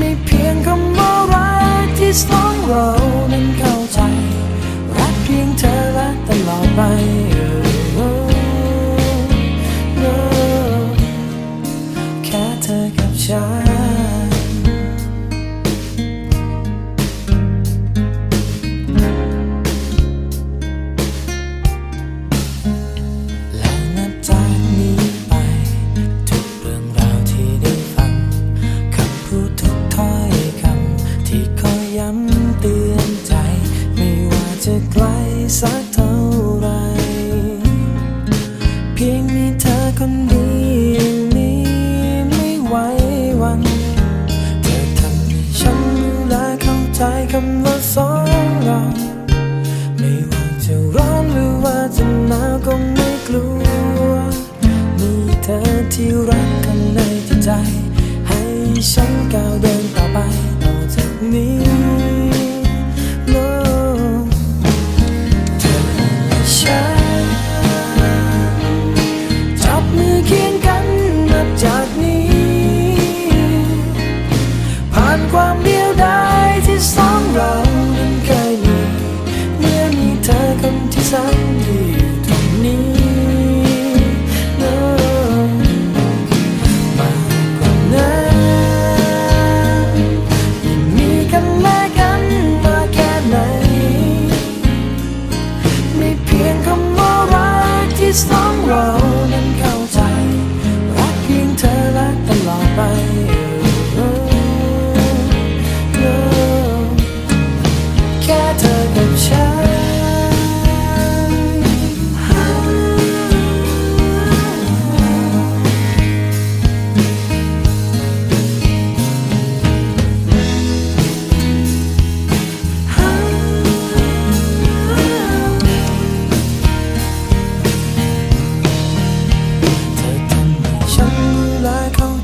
ไม่เพียงคำว่ารักที่สองเรา จะไกลสัก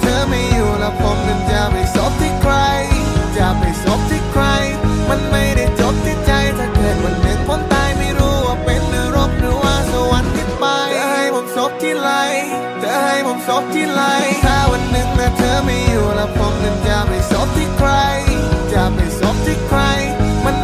เธอไม่อยู่แล้วผมนั้นจะไปซบที่ใคร จะไปซบที่ใคร มันไม่ได้จบที่ใจถ้าเกิดวันหนึ่งผมตายไม่รู้ว่าเป็นนรกหรือว่าสวรรค์ที่ไปเธอให้ผมซบที่ไหลเธอให้ผมซบที่ไหลถ้าวันหนึ่งนะเธอไม่อยู่แล้วผมนั้นจะไปซบที่ใคร จะไปซบที่ใคร มัน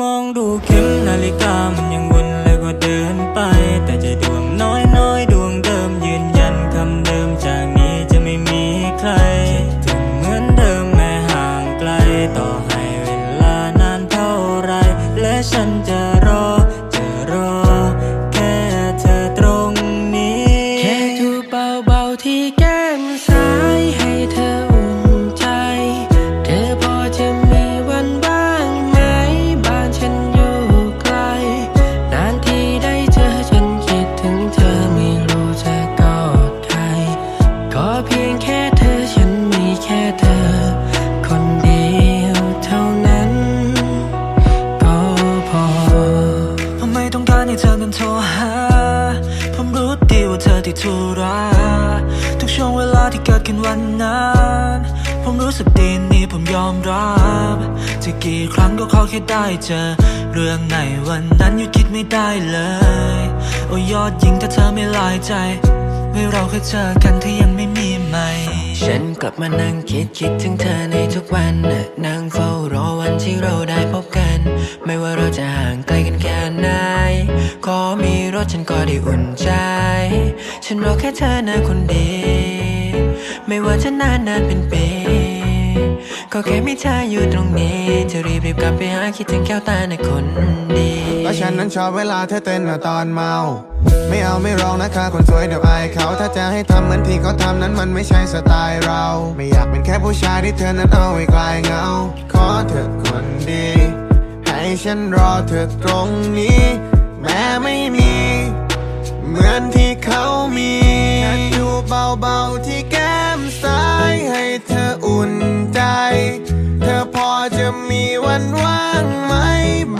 มอ อแค่เจอ เรื่องในวันนั้นยุดคิดไม่ได้เลย โอ้ยอดยิงถ้าเธอไม่ลายใจเมื่อเราเคยเจอกันที่ยังไม่มีใหม่ฉันกลับมานั่งคิดคิดถึงเธอในทุกวันน่ะนั่งเฝ้ารอวันที่เราได้พบกัน ไม่ว่าเราจะห่างไกลกันแค่ไหนก็มีรถฉันก็ได้อุ่นใจ ฉันรอแค่เธอนะคนเดียวไม่ว่าจะนานนานเป็นปี ก็แค่มีเธออยู่ตรงนี้ จะรีบรีบกลับไปหาคิดถึงแก้วตาในคนดีแล้วฉันนั้นชอบเวลาเธอเต้นตอนเมา ไม่เอาไม่ร้องนะคะคนสวยเดี๋ยวอายเขาถ้าจะให้ทำเหมือนที่เขาทำนั้นมันไม่ใช่สไตล์เรา ไม่อยากเป็นแค่ผู้ชายที่เธอนั้นเอาไว้คลายเงา ขอเธอคนดี ให้ฉันรอเธอตรงนี้ แม้ไม่มี เหมือนที่เขามีอยู่เบาๆที่แก้ มีวันว่างไหม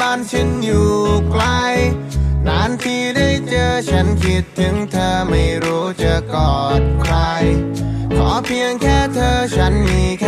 บ้านฉันอยู่ไกล นานทีได้เจอฉันคิดถึงเธอไม่รู้จะกอดใคร ขอเพียงแค่เธอฉันมีแค่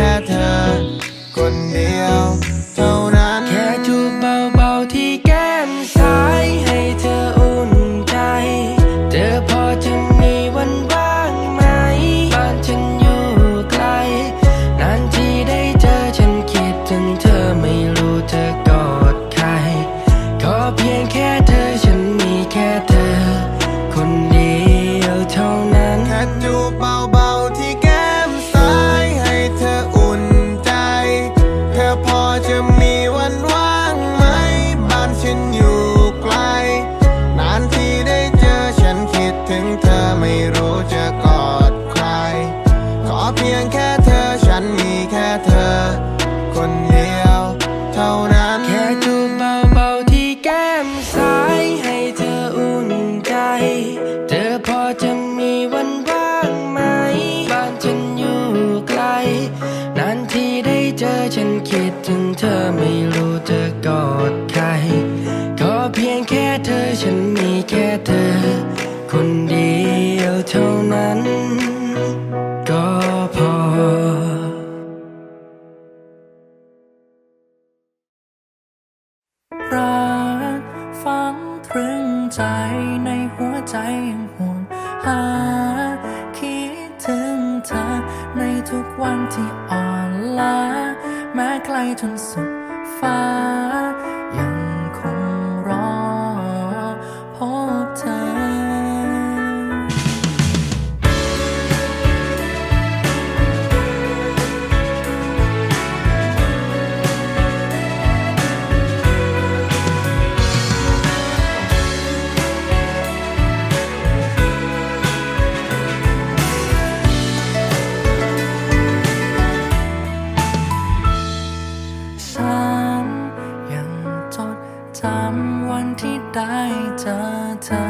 จำวันที่ได้เจอเธอ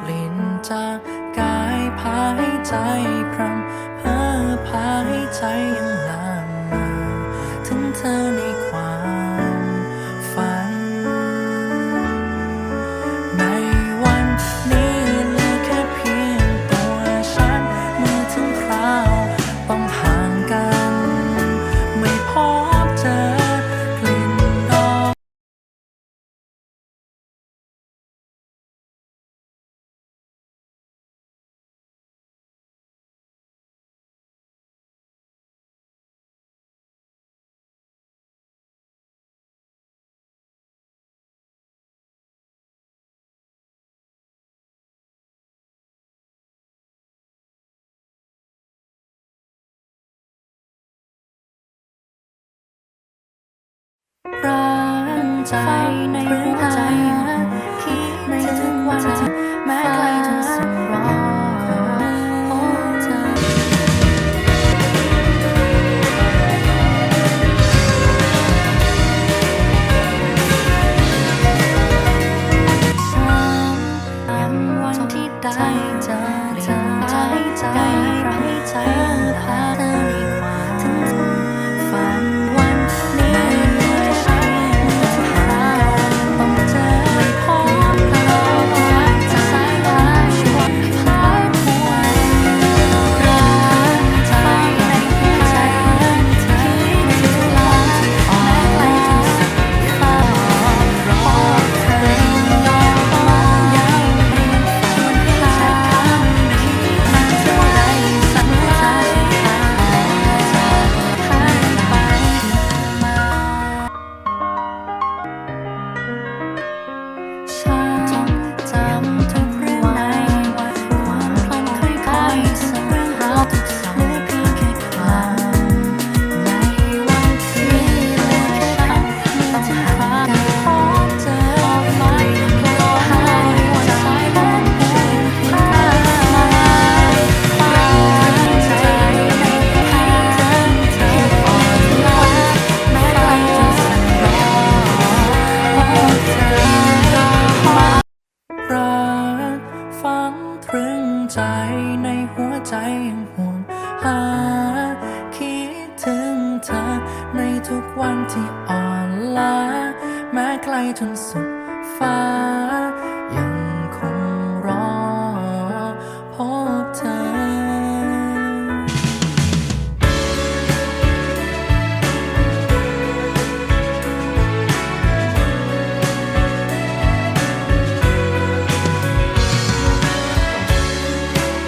กลิ่นจากกายพายใจพรำเพ้อพายใจยังลางมาถึงเธอใน ร้างใจในหัวใจ ตรึงใจในหัวใจยังห่วงหา คิดถึงเธอในทุกวันที่อ่อนล้า แม้ไกลจนสุดฟ้า